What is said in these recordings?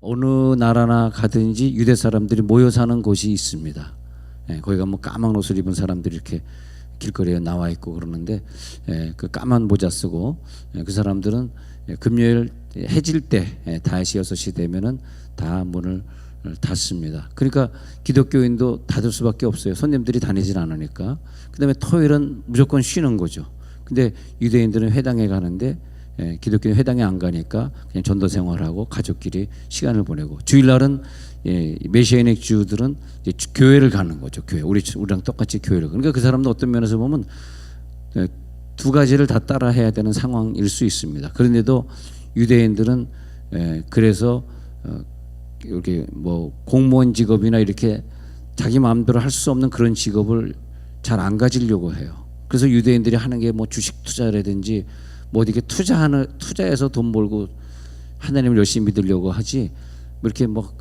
어느 나라나 가든지 유대 사람들이 모여 사는 곳이 있습니다. 예, 거기 가면 까만 옷을 입은 사람들이 이렇게 길거리에 나와 있고 그러는데 예, 그 까만 모자 쓰고 예, 그 사람들은 예, 금요일 해질 때 예, 다시 여섯 시 되면은 다 문을 닫습니다. 그러니까 기독교인도 닫을 수밖에 없어요. 손님들이 다니질 않으니까. 그다음에 토요일은 무조건 쉬는 거죠. 근데 유대인들은 회당에 가는데 예, 기독교는 회당에 안 가니까 그냥 전도 생활하고 가족끼리 시간을 보내고 주일날은 예, 메시아닉 주들은 이제 주- 교회를 가는 거죠. 교회 우리 우리랑 똑같이 교회를. 그러니까 그 사람도 어떤 면에서 보면 예, 두 가지를 다 따라 해야 되는 상황일 수 있습니다. 그런데도 유대인들은 예, 그래서 어, 이렇게 뭐 공무원 직업이나 이렇게 자기 마음대로 할 수 없는 그런 직업을 잘 안 가지려고 해요. 그래서 유대인들이 하는 게 뭐 주식 투자라든지 뭐 어디 이렇게 투자하는 투자해서 돈 벌고 하나님을 열심히 믿으려고 하지 뭐 이렇게 뭐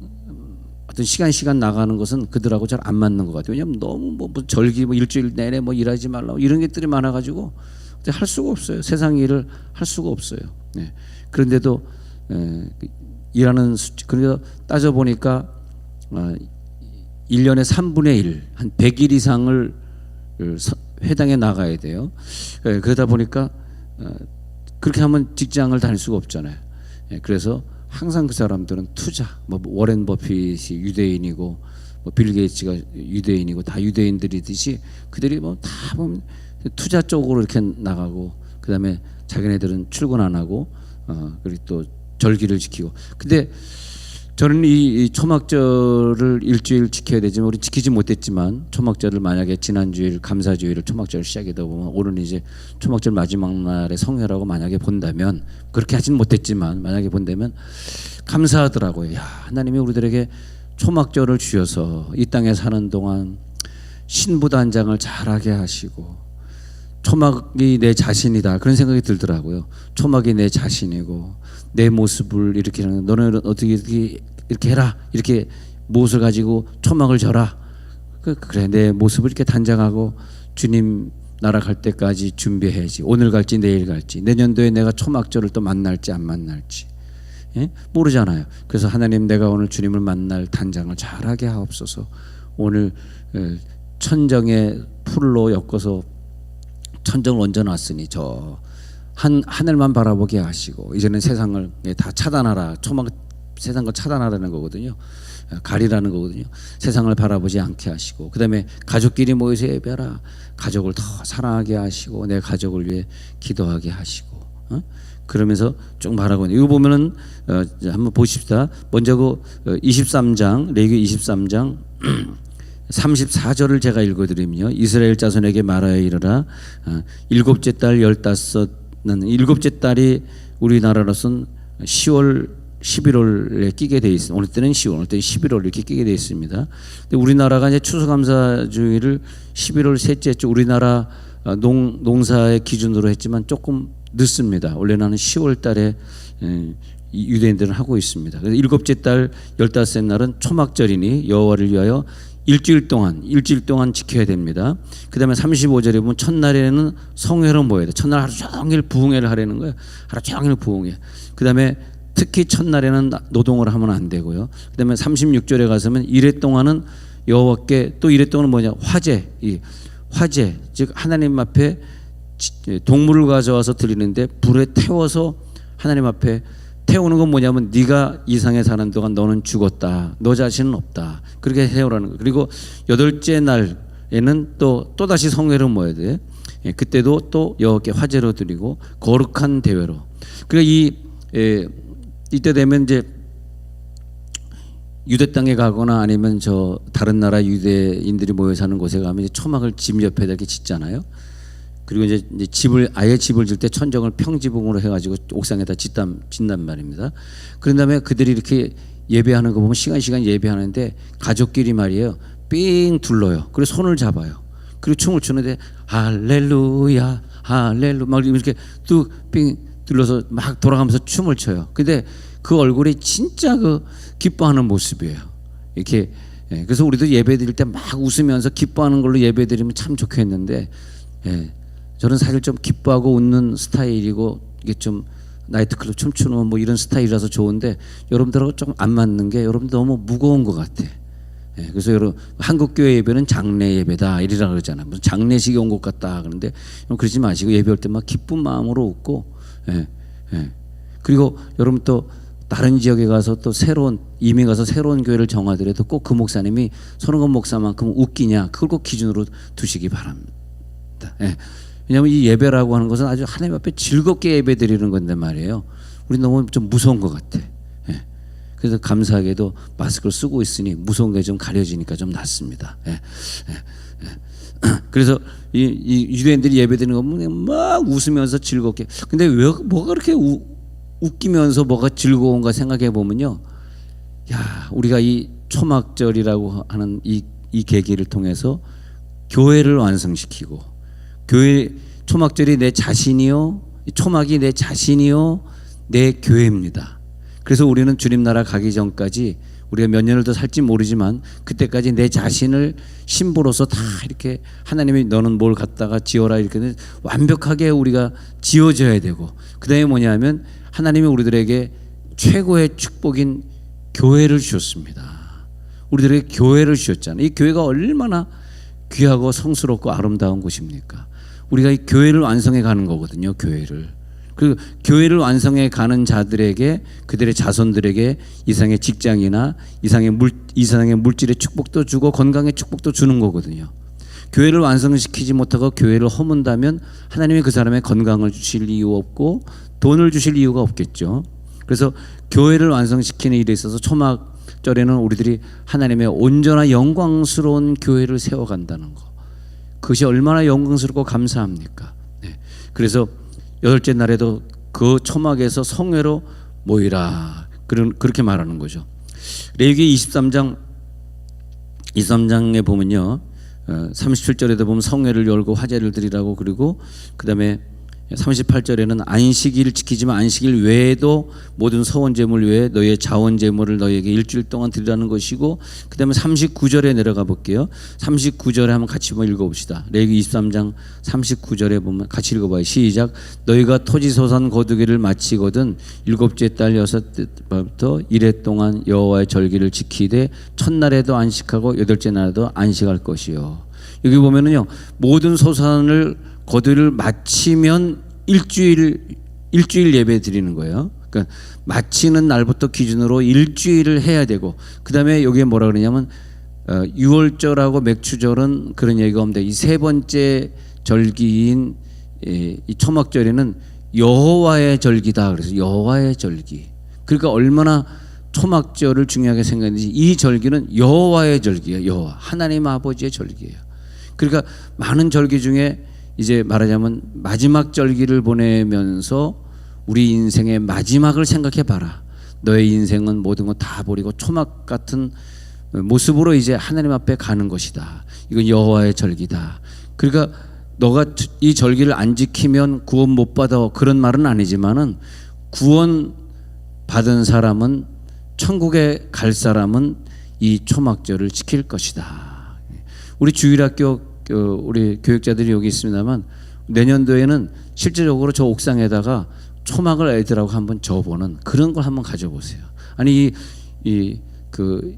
어떤 시간 시간 나가는 것은 그들하고 잘 안 맞는 것 같아요. 왜냐하면 너무 뭐 무슨 절기 뭐 일주일 내내 뭐 일하지 말라 이런 것들이 많아가지고 할 수가 없어요. 세상 일을 할 수가 없어요. 네. 그런데도 에, 일하는 수, 그래서 따져 보니까 어, 1년에 3분의 1, 한 100일 이상을 서- 회당에 나가야 돼요. 예, 그러다 보니까 어, 그렇게 하면 직장을 다닐 수가 없잖아요. 예, 그래서 항상 그 사람들은 투자, 뭐 워렌 버핏이 유대인이고 뭐 빌 게이츠가 유대인이고 다 유대인들이듯이 그들이 뭐다 보면 투자 쪽으로 이렇게 나가고 그다음에 자기네들은 출근 안 하고 어 그리고 또 절기를 지키고 근데 저는 이, 이 초막절을 일주일 지켜야 되지만 우리 지키지 못했지만 초막절을 만약에 지난주일 감사주일을 초막절을 시작하다 보면 오늘 이제 초막절 마지막 날의 성회라고 만약에 본다면 그렇게 하진 못했지만 만약에 본다면 감사하더라고요. 야 하나님이 우리들에게 초막절을 주셔서 이 땅에 사는 동안 신부단장을 잘하게 하시고 초막이 내 자신이다 그런 생각이 들더라고요. 초막이 내 자신이고 내 모습을 이렇게 하는 너는 어떻게 이렇게, 이렇게 해라. 이렇게 무엇을 가지고 초막을 져라 그- 그래. 내 모습을 이렇게 단장하고 주님 나라 갈 때까지 준비해야지. 오늘 갈지 내일 갈지. 내년도에 내가 초막절을 또 만날지 안 만날지. 예? 모르잖아요. 그래서 하나님 내가 오늘 주님을 만날 단장을 잘하게 하옵소서. 오늘 에, 천정의 풀로 엮어서 천정을 얹어 놨으니 저 한 하늘만 바라보게 하시고 이제는 세상을 예, 다 차단하라. 초막 세상을 차단하라는 거거든요. 어, 가리라는 거거든요. 세상을 바라보지 않게 하시고 그다음에 가족끼리 모여서 예배하라. 가족을 더 사랑하게 하시고 내 가족을 위해 기도하게 하시고 어? 그러면서 쭉 말하고 있는데 이거 보면은 어, 이제 한번 보십시다. 먼저 그 23장 레위기 23장 34절을 제가 읽어드리면요. 이스라엘 자손에게 말하여 이르라. 어, 일곱째 달 열다섯은 일곱째 달이 우리나라로선 10월 11월에 끼게 돼 있습니다. 오늘 때는 10월, 오늘 때는 11월 이렇게 끼게 돼 있습니다. 근데 우리나라가 이제 추수감사 주의를 11월 셋째 주 우리나라 어, 농 농사의 기준으로 했지만 조금 늦습니다. 원래는 10월 달에 유대인들은 하고 있습니다. 그래서 일곱째 달 열다섯째 날은 초막절이니 여호와를 위하여 일주일 동안 일주일 동안 지켜야 됩니다. 그다음에 35절에 보면 첫날에는 성회로 모여야 돼. 첫날 하루 종일 부흥회를 하려는 거예요. 하루 종일 부흥회. 그다음에 특히 첫날에는 노동을 하면 안 되고요. 그다음에 36절에 가서면 이래 동안은 여호와께 또 이래 동안은 뭐냐 화제 이 화제 즉 하나님 앞에 지- 예, 동물을 가져와서 드리는데 불에 태워서 하나님 앞에 태우는 건 뭐냐면 네가 이상에 사는 동안 너는 죽었다. 너 자신은 없다. 그렇게 해오라는 거. 그리고 여덟째 날에는 또 또 다시 성회를 모여야 돼. 예, 그때도 또 여호와께 화제로 드리고 거룩한 대회로. 그리고 이 예, 이때 되면 이제 유대 땅에 가거나 아니면 저 다른 나라 유대인들이 모여 사는 곳에 가면 이제 초막을 집 옆에다 이렇게 짓잖아요. 그리고 이제, 집을 아예 집을 질 때 천정을 평지붕으로 해가지고 옥상에다 짓단 짓단 말입니다. 그런 다음에 그들이 이렇게 예배하는 거 보면 시간 시간 예배하는데 가족끼리 말이에요. 삥 둘러요. 그리고 손을 잡아요. 그리고 춤을 추는데 할렐루야 할렐루 막 이렇게 뚝삥 둘러서 막 돌아가면서 춤을 춰요. 근데 그 얼굴이 진짜 그 기뻐하는 모습이에요. 이렇게 예, 그래서 우리도 예배 드릴 때 막 웃으면서 기뻐하는 걸로 예배 드리면 참 좋겠는데 예, 저는 사실 좀 기뻐하고 웃는 스타일이고 이게 좀 나이트클럽 춤추는 뭐 이런 스타일이라서 좋은데 여러분들하고 좀안 맞는 게 여러분들 너무 무거운 것 같아. 예, 그래서 여러분 한국 교회 예배는 장례 예배다 이리라 그러잖아요. 무슨 장례식이 온것 같다 그런데 그러지 마시고 예배할 때 막 기쁜 마음으로 웃고 예, 예. 그리고 여러분 또 다른 지역에 가서 또 새로운 이민 가서 새로운 교회를 정하더라도 꼭 그 목사님이 손흥원 목사만큼 웃기냐 그걸 꼭 기준으로 두시기 바랍니다. 예. 왜냐하면 이 예배라고 하는 것은 아주 하나님 앞에 즐겁게 예배 드리는 건데 말이에요. 우리 너무 좀 무서운 것 같아. 예. 그래서 감사하게도 마스크를 쓰고 있으니 무서운 게 좀 가려지니까 좀 낫습니다. 예. 예. 예. 그래서 이, 이 유대인들이 예배 드리는 거 보면 막 웃으면서 즐겁게. 근데 왜 뭐가 그렇게 우, 웃기면서 뭐가 즐거운가 생각해 보면요. 야, 우리가 이 초막절이라고 하는 이, 이 계기를 통해서 교회를 완성시키고 교회 초막절이 내 자신이요, 이 초막이 내 자신이요, 내 교회입니다. 그래서 우리는 주님 나라 가기 전까지 우리가 몇 년을 더 살지 모르지만 그때까지 내 자신을 신부로서 다 이렇게 하나님이 너는 뭘 갖다가 지어라 이렇게 완벽하게 우리가 지어져야 되고 그다음에 뭐냐면 하나님이 우리들에게 최고의 축복인 교회를 주셨습니다. 우리들에게 교회를 주셨잖아요. 이 교회가 얼마나 귀하고 성스럽고 아름다운 곳입니까? 우리가 이 교회를 완성해 가는 거거든요. 교회를. 그 교회를 완성해 가는 자들에게 그들의 자손들에게 이상의 직장이나 이상의 물 이상의 물질의 축복도 주고 건강의 축복도 주는 거거든요. 교회를 완성시키지 못하고 교회를 허문다면 하나님이 그 사람의 건강을 주실 이유 없고 돈을 주실 이유가 없겠죠. 그래서 교회를 완성시키는 일에 있어서 초막 절에는 우리들이 하나님의 온전한 영광스러운 교회를 세워간다는 거. 그것이 얼마나 영광스럽고 감사합니까? 네. 그래서 여덟째 날에도 그 초막에서 성회로 모이라. 그런 그렇게 말하는 거죠. 레위기 23장 23장에 보면요. 어, 37절에도 보면 성회를 열고 화제를 드리라고 그리고 그다음에 38절에는 안식일을 지키지만 안식일 외에도 모든 서원 제물 외에 너의 자원 제물을 너에게 일주일 동안 드리라는 것이고 그다음에 39절에 내려가 볼게요. 39절에 한번 같이 한번 읽어 봅시다. 레위기 23장 39절에 보면 같이 읽어 봐요. 시작. 너희가 토지 소산 거두기를 마치거든 일곱째 달 여섯부터 일해 동안 여호와의 절기를 지키되 첫날에도 안식하고 여덟째 날에도 안식할 것이요. 여기 보면은요. 모든 소산을 거두를 마치면 일주일 일주일 예배 드리는 거예요. 그러니까 마치는 날부터 기준으로 일주일을 해야 되고 그다음에 여기에 뭐라 그러냐면 어, 유월절하고 맥추절은 그런 얘기가 없는데 이 세 번째 절기인 예, 이 초막절에는 여호와의 절기다 그래서 여호와의 절기. 그러니까 얼마나 초막절을 중요하게 생각했는지 이 절기는 여호와의 절기예요. 여호와 하나님 아버지의 절기예요. 그러니까 많은 절기 중에 이제 말하자면 마지막 절기를 보내면서 우리 인생의 마지막을 생각해 봐라. 너의 인생은 모든 것다 버리고 초막 같은 모습으로 이제 하나님 앞에 가는 것이다. 이건 여호와의 절기다. 그러니까 너가 이 절기를 안 지키면 구원 못 받아 그런 말은 아니지만은 구원 받은 사람은 천국에 갈 사람은 이 초막절을 지킬 것이다. 우리 주일학교 그 우리 교육자들이 여기 있습니다만 내년도에는 실제적으로 저 옥상에다가 초막을 애들하고 한번 저보는 그런 걸 한번 가져보세요. 아니 이그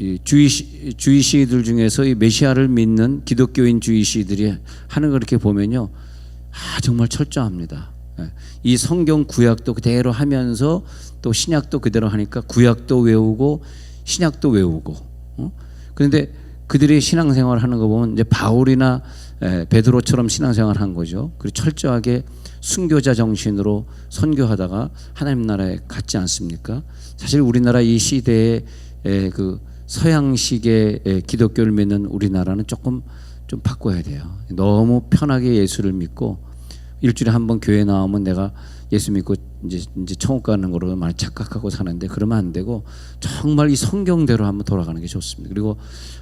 이 주의 주의 시들 중에서 이 메시아를 믿는 기독교인 주의 시들이 하는 걸 이렇게 보면요, 아 정말 철저합니다. 예. 이 성경 구약도 그대로 하면서 또 신약도 그대로 하니까 구약도 외우고 신약도 외우고. 어? 그런데 그들이 신앙생활 하는 거 보면 이제 바울이나 베드로처럼 신앙생활 한 거죠. 그리고 철저하게 순교자 정신으로 선교하다가 하나님 나라에 갔지 않습니까? 사실 우리나라 이 시대에 그 서양식의 기독교를 믿는 우리나라는 조금 좀 바꿔야 돼요. 너무 편하게 예수를 믿고 일주일에 한 번 교회 나오면 내가 예수 믿고 이제 이제 천국 가는 거로 많이 착각하고 사는데 그러면 안 되고 정말 이 성경대로 한번 돌아가는 게 좋습니다. 그리고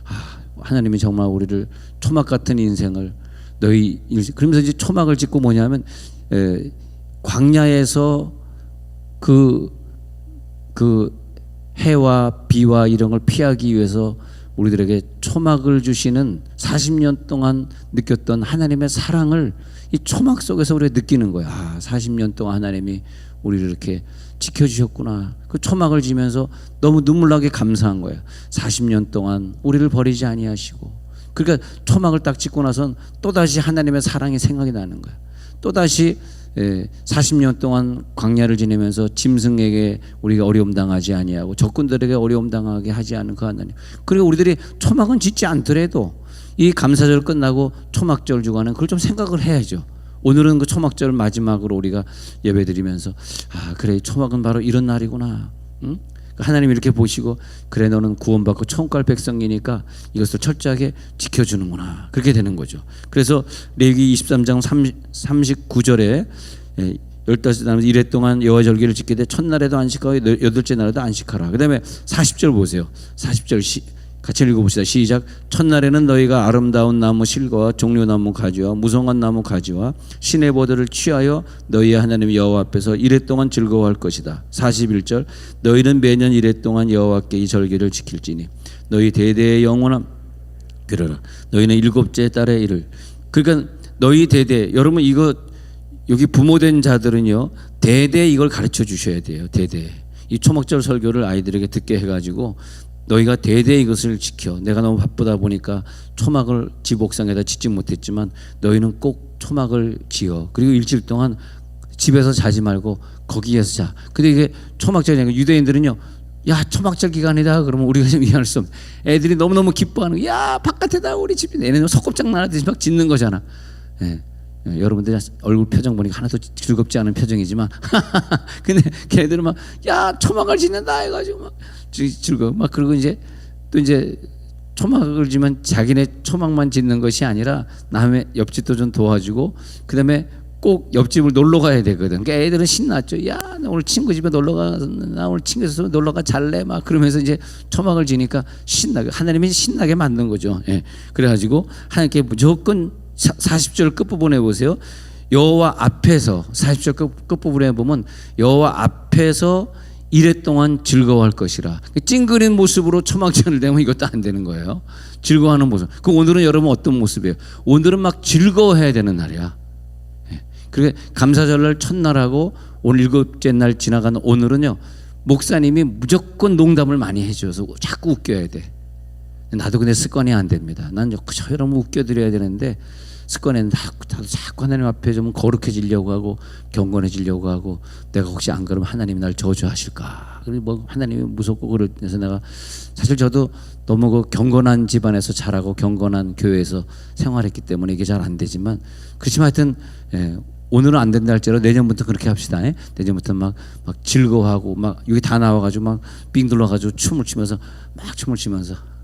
아, 하나님이 정말 우리를 초막 같은 인생을 너희 그러면서 이제 초막을 짓고 뭐냐면 에, 광야에서 그, 그 해와 비와 이런 걸 피하기 위해서 우리들에게 초막을 주시는 40년 동안 느꼈던 하나님의 사랑을 이 초막 속에서 우리가 느끼는 거야. 아, 40년 동안 하나님이 우리를 이렇게 지켜주셨구나. 그 초막을 지면서 너무 눈물나게 감사한 거예요. 40년 동안 우리를 버리지 아니하시고. 그러니까 초막을 딱 짓고 나선 또 다시 하나님의 사랑이 생각이 나는 거야. 또 다시 예, 40년 동안 광야를 지내면서 짐승에게 우리가 어려움 당하지 아니하고 적군들에게 어려움 당하게 하지 않은 그 하나님. 그리고 우리들이 초막은 짓지 않더라도 이 감사절 끝나고 초막절 주간은 그걸 좀 생각을 해야죠. 오늘은 그 초막절 마지막으로 우리가 예배드리면서 아 그래 초막은 바로 이런 날이구나. 응? 하나님 이렇게 보시고 그래 너는 구원받고 천갈 백성이니까 이것을 철저하게 지켜주는구나 그렇게 되는 거죠. 그래서 레기 23장 39절에 예, 열다섯 날 이래 동안 여호와 절기를 지키되 네 첫날에도 안식하고 여덟째 날에도 안식하라. 그다음에 40절 보세요. 40절 시, 같이 읽어봅시다. 시작. 첫날에는 너희가 아름다운 나무 실과와 종려나무 가지와 무성한 나무 가지와 신의 보들을 취하여 너희 하나님 여호와 앞에서 이래 동안 즐거워할 것이다. 41절. 너희는 매년 이래 동안 여호와께 이 절기를 지킬지니 너희 대대의 영원함 그러라. 너희는 일곱째 달에 이를. 그러니까 너희 대대 여러분 이거 여기 부모된 자들은요 대대 이걸 가르쳐 주셔야 돼요. 대대. 이 초막절 설교를 아이들에게 듣게 해가지고 너희가 대대 이것을 지켜. 내가 너무 바쁘다 보니까 초막을 집 옥상에다 짓지 못했지만 너희는 꼭 초막을 지어. 그리고 일주일 동안 집에서 자지 말고 거기에서 자. 근데 이게 초막절이니까 유대인들은요. 야 초막절 기간이다 그러면 우리가 좀 이해할 수 없. 애들이 너무 너무 기뻐하는. 거야. 야 바깥에다 우리 집이 얘네는 소꿉장 나듯이 막 짓는 거잖아. 예. 예, 여러분들 얼굴 표정 보니까 하나도 즐겁지 않은 표정이지만 근데 걔들은 막 야 초막을 짓는다 해가지고 막 즐- 즐거워 막 그리고 이제 또 이제 초막을 지면 자기네 초막만 짓는 것이 아니라 남의 옆집도 좀 도와주고 그다음에 꼭 옆집을 놀러 가야 되거든. 그러니까 애들은 신났죠. 야, 나 오늘 친구 집에 놀러 가. 나 오늘 친구 집에 놀러 가 잘래. 막 그러면서 이제 초막을 지니까 신나게 하나님이 신나게 만든 거죠. 예. 그래 가지고 하나님께 무조건 40절 끝부분에 보세요. 여호와 앞에서 40절 끝, 끝부분에 보면 여호와 앞에서 이래 동안 즐거워할 것이라. 찡그린 모습으로 초막전을 내면 이것도 안 되는 거예요. 즐거워하는 모습. 그 오늘은 여러분 어떤 모습이에요? 오늘은 막 즐거워해야 되는 날이야. 예. 그리고 감사절날 첫날하고 오늘 일곱째 날 지나가는 오늘은요 목사님이 무조건 농담을 많이 해줘서 자꾸 웃겨야 돼. 나도 근데 습관이 안 됩니다. 난 그저 여러분 웃겨드려야 되는데 습관에는 나도 자꾸 하나님 앞에 좀 거룩해지려고 하고 경건해지려고 하고 내가 혹시 안 그러면 하나님이 날 저주하실까? 그리고 뭐 하나님이 무섭고 그래서 내가 사실 저도 너무 그 경건한 집안에서 자라고 경건한 교회에서 생활했기 때문에 이게 잘 안 되지만 그렇지만 하여튼 예, 오늘은 안 된다 할지라도 내년부터 그렇게 합시다. 예? 내년부터 막, 막 즐거워하고 막 여기 다 나와가지고 막빙 둘러가지고 춤을 추면서 막 춤을 추면서 예,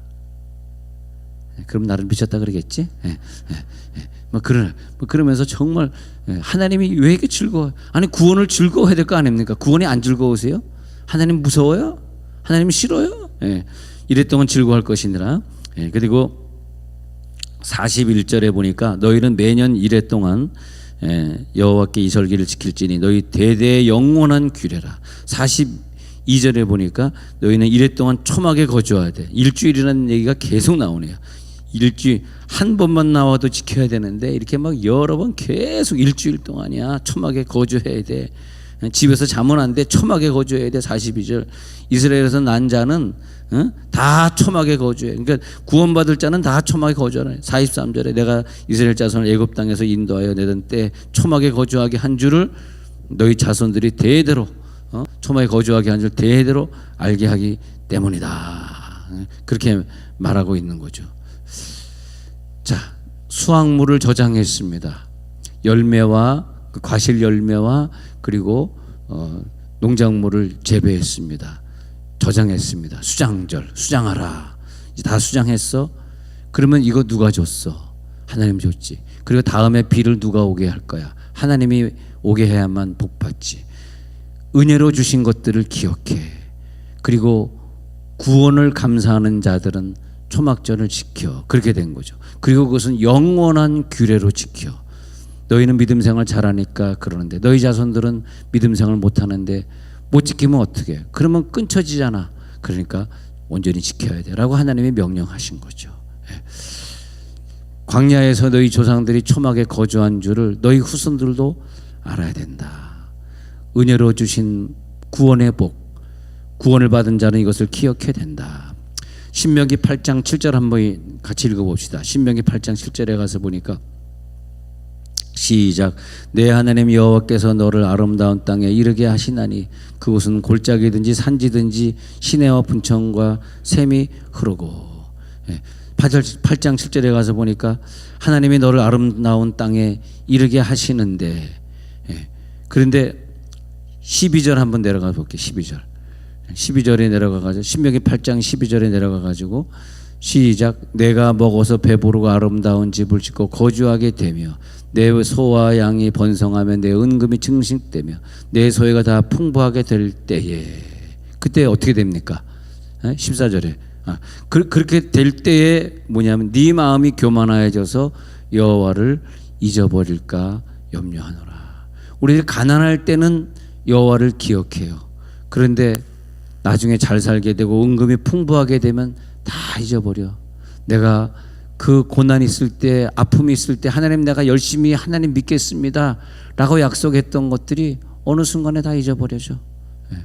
그럼 나를 미쳤다 그러겠지? 예, 예, 예. 뭐 그러, 뭐 그러면서 정말 예, 하나님이 왜 이렇게 즐거워? 아니 구원을 즐거워해야 될 거 아닙니까? 구원이 안 즐거우세요? 하나님 무서워요? 하나님 싫어요? 예, 이랬동안 즐거워할 것이니라. 예, 그리고 41절에 보니까 너희는 매년 이래 동안 예, 여호와께 이 절기를 지킬지니 너희 대대 영원한 규례라. 42절에 보니까 너희는 이래 동안 초막에 거주해야 돼. 일주일이라는 얘기가 계속 나오네요. 일주일 한 번만 나와도 지켜야 되는데 이렇게 막 여러 번 계속 일주일 동안이야 초막에 거주해야 돼. 집에서 자면 안 돼. 초막에 거주해야 돼. 42절. 이스라엘에서 난 자는 어? 다 초막에 거주해. 그러니까 구원받을 자는 다 초막에 거주하네. 43절에 내가 이스라엘 자손을 애굽 땅에서 인도하여 내던 때 초막에 거주하게 한 줄을 너희 자손들이 대대로 어? 초막에 거주하게 한 줄 대대로 알게 하기 때문이다. 그렇게 말하고 있는 거죠. 자, 수확물을 저장했습니다. 열매와 그 과실 열매와 그리고 어, 농작물을 재배했습니다. 저장했습니다. 수장절, 수장하라. 이제 다 수장했어. 그러면 이거 누가 줬어? 하나님 줬지. 그리고 다음에 비를 누가 오게 할 거야? 하나님이 오게 해야만 복 받지. 은혜로 주신 것들을 기억해. 그리고 구원을 감사하는 자들은 초막절을 지켜. 그렇게 된 거죠. 그리고 그것은 영원한 규례로 지켜. 너희는 믿음 생활 잘하니까 그러는데 너희 자손들은 믿음 생활 못하는데 못 지키면 어떻게? 그러면 끊쳐지잖아. 그러니까 온전히 지켜야 돼라고 하나님이 명령하신 거죠. 예. 광야에서 너희 조상들이 초막에 거주한 줄을 너희 후손들도 알아야 된다. 은혜로 주신 구원의 복, 구원을 받은 자는 이것을 기억해야 된다. 신명기 8장 7절 한번 같이 읽어봅시다. 신명기 8장 7절에 가서 보니까 시작 내 하나님 여호와께서 너를 아름다운 땅에 이르게 하시나니 그곳은 골짜기든지 산지든지 시내와 분청과 샘이 흐르고 예. 8장 7절에 가서 보니까 하나님이 너를 아름다운 땅에 이르게 하시는데 예. 그런데 12절 한번 내려가 볼게요 12절 12절에 내려가 가지고 신명기 8장 12절에 내려가 가지고 시작 내가 먹어서 배부르고 아름다운 집을 짓고 거주하게 되며 내 소와 양이 번성하며 내 은금이 증식되며 내 소유가 다 풍부하게 될 때에 그때 어떻게 됩니까? 14절에 아, 그, 그렇게 될 때에 뭐냐면 네 마음이 교만하여져서 여호와를 잊어버릴까 염려하노라. 우리가 가난할 때는 여호와를 기억해요. 그런데 나중에 잘 살게 되고 은금이 풍부하게 되면 다 잊어버려. 내가 그 고난 있을 때 아픔이 있을 때 하나님 내가 열심히 하나님 믿겠습니다 라고 약속했던 것들이 어느 순간에 다 잊어버려져. 예.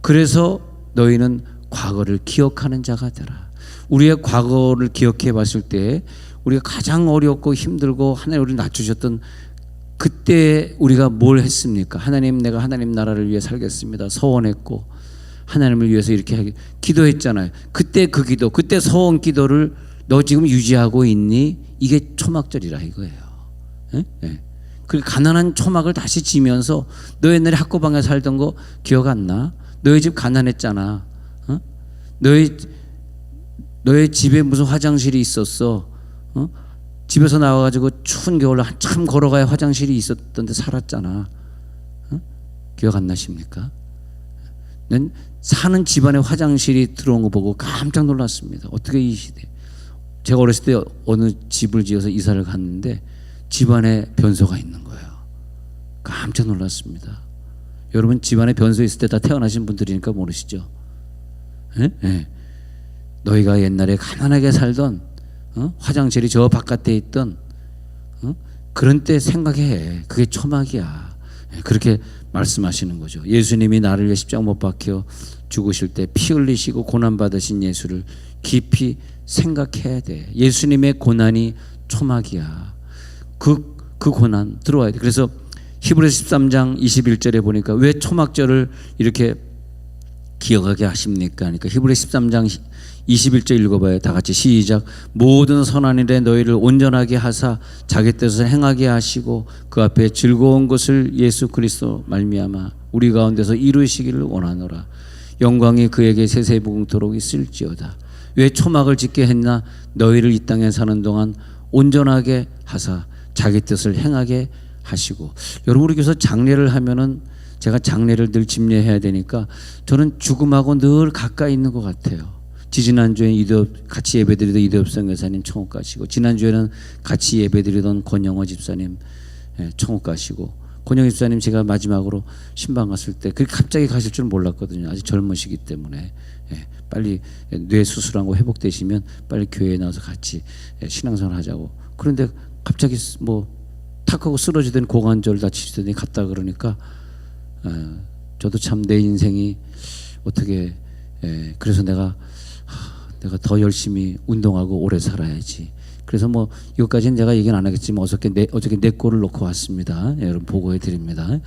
그래서 너희는 과거를 기억하는 자가 되라. 우리의 과거를 기억해 봤을 때 우리가 가장 어렵고 힘들고 하나님 우리를 낮추셨던 그때 우리가 뭘 했습니까? 하나님 내가 하나님 나라를 위해 살겠습니다. 서원했고 하나님을 위해서 이렇게 하기, 기도했잖아요. 그때 그 기도, 그때 서원 기도를 너 지금 유지하고 있니? 이게 초막절이라 이거예요. 예? 예. 그 가난한 초막을 다시 지면서 너 옛날에 학고방에 살던 거 기억 안 나? 너희 집 가난했잖아. 어? 너희 너의 집에 무슨 화장실이 있었어? 어? 집에서 나와가지고 추운 겨울에 한참 걸어가야 화장실이 있었던데 살았잖아. 어? 기억 안 나십니까? 난 사는 집안에 화장실이 들어온 거 보고 깜짝 놀랐습니다. 어떻게 이 시대? 제가 어렸을 때 어느 집을 지어서 이사를 갔는데 집안에 변소가 있는 거예요. 깜짝 놀랐습니다. 여러분 집안에 변소 있을 때 다 태어나신 분들이니까 모르시죠? 예? 예. 너희가 옛날에 가난하게 살던 어? 화장실이 저 바깥에 있던 어? 그런 때 생각해. 그게 초막이야. 예, 그렇게 말씀하시는 거죠. 예수님이 나를 위해 십자가 못 박혀 죽으실 때 피 흘리시고 고난 받으신 예수를 깊이 생각해야 돼. 예수님의 고난이 초막이야. 그, 그 고난 들어와야 돼. 그래서 히브리서 13장 21절에 보니까 왜 초막절을 이렇게 기억하게 하십니까? 그러니까 히브리서 13장 21절 읽어봐요. 다 같이 시작. 모든 선한 일에 너희를 온전하게 하사 자기 뜻을 행하게 하시고 그 앞에 즐거운 것을 예수 그리스도 말미암아 우리 가운데서 이루시기를 원하노라. 영광이 그에게 세세무궁토록 있을지어다. 왜 초막을 짓게 했나? 너희를 이 땅에 사는 동안 온전하게 하사 자기 뜻을 행하게 하시고 여러분 우리 교회에서 장례를 하면은 제가 장례를 늘 집례해야 되니까 저는 죽음하고 늘 가까이 있는 것 같아요. 지지난주에 이대업 같이 예배드리던 이대업성 여사님 청옥 가시고 지난주에는 같이 예배드리던 권영호 집사님 예, 청옥 가시고 권영호 집사님 제가 마지막으로 신방 갔을 때 그렇게 갑자기 가실 줄 몰랐거든요. 아직 젊으시기 때문에 예, 빨리 뇌 수술하고 회복되시면 빨리 교회에 나와서 같이 예, 신앙생활 하자고 그런데 갑자기 뭐 탁하고 쓰러지던 고관절 다치시더니 갔다 그러니까 어, 저도 참 내 인생이 어떻게 예, 그래서 내가 하, 내가 더 열심히 운동하고 오래 살아야지. 그래서 뭐 이것까지는 제가 얘기는 안 하겠지만 어저께 내 어저께 내 골을 놓고 왔습니다. 예, 여러분 보고해 드립니다. 예.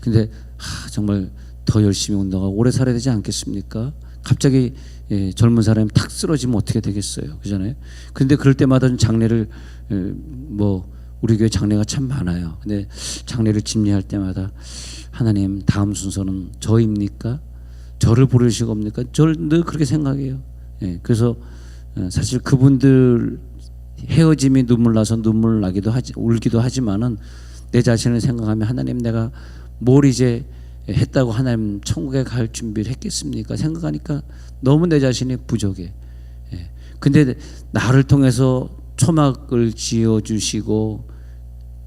근데 하, 정말 더 열심히 운동하고 오래 살아야 되지 않겠습니까? 갑자기 예, 젊은 사람이 탁 쓰러지면 어떻게 되겠어요, 그잖아요. 근데 그럴 때마다 좀 장례를 예, 뭐 우리 교회 장례가 참 많아요. 근데 장례를 집례할 때마다 하나님 다음 순서는 저입니까? 저를 부르시고 옵니까? 저를 늘 그렇게 생각해요. 예, 그래서 어, 사실 그분들 헤어짐이 눈물 나서 눈물 나기도 하지 울기도 하지만은 내 자신을 생각하면 하나님 내가 뭘 이제 했다고 하나님 천국에 갈 준비를 했겠습니까? 생각하니까 너무 내 자신이 부족해. 예. 근데 나를 통해서 초막을 지어 주시고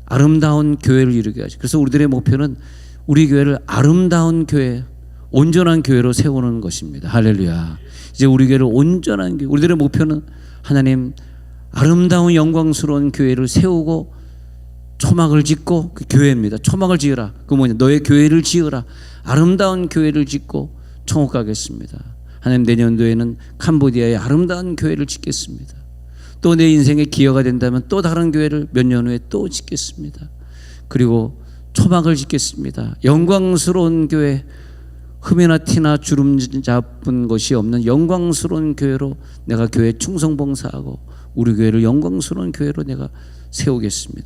아름다운 교회를 이루게 하시. 그래서 우리들의 목표는 우리 교회를 아름다운 교회, 온전한 교회로 세우는 것입니다. 할렐루야. 이제 우리 교회를 온전한 교회. 우리들의 목표는 하나님 아름다운 영광스러운 교회를 세우고 초막을 짓고 그 교회입니다. 초막을 지으라. 그 뭐냐? 너의 교회를 지으라. 아름다운 교회를 짓고 총옥 가겠습니다. 하나님 내년도에는 캄보디아의 아름다운 교회를 짓겠습니다. 또 내 인생의 기여가 된다면 또 다른 교회를 몇 년 후에 또 짓겠습니다. 그리고 초막을 짓겠습니다. 영광스러운 교회, 흠이나 티나 주름 잡은 것이 없는 영광스러운 교회로 내가 교회 충성봉사하고 우리 교회를 영광스러운 교회로 내가 세우겠습니다.